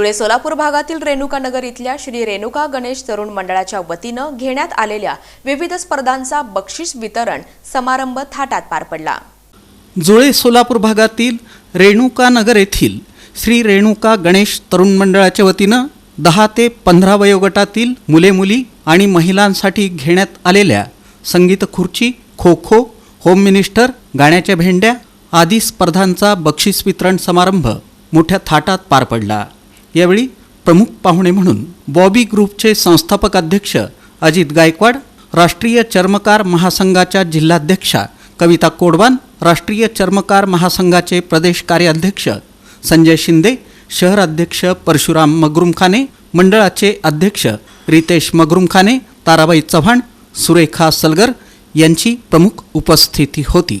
जुळे सोलापूर भागातील रेणुकानगर इथल्या श्री रेणुका गणेश तरुण मंडळाच्या वतीनं घेण्यात आलेल्या विविध स्पर्धांचा बक्षीस वितरण समारंभ थाटात पार पडला. जुळे सोलापूर भागातील रेणुका नगर येथील श्री रेणुका गणेश तरुण मंडळाच्या वतीनं दहा ते पंधरा वयोगटातील मुले मुली आणि महिलांसाठी घेण्यात आलेल्या संगीत खुर्ची खो खो होम मिनिस्टर गाण्याच्या भेंड्या आदी स्पर्धांचा बक्षीस वितरण समारंभ मोठ्या थाटात पार पडला. यावेळी प्रमुख पाहुणे म्हणून बॉबी ग्रुपचे संस्थापक अध्यक्ष अजित गायकवाड राष्ट्रीय चर्मकार महासंघाच्या जिल्हाध्यक्षा कविता कोडवान राष्ट्रीय चर्मकार महासंघाचे प्रदेश कार्याध्यक्ष संजय शिंदे शहर अध्यक्ष परशुराम मगरुमखाने मंडळाचे अध्यक्ष रितेश मगरुमखाने ताराबाई चव्हाण सुरेखा सलगर यांची प्रमुख उपस्थिती होती.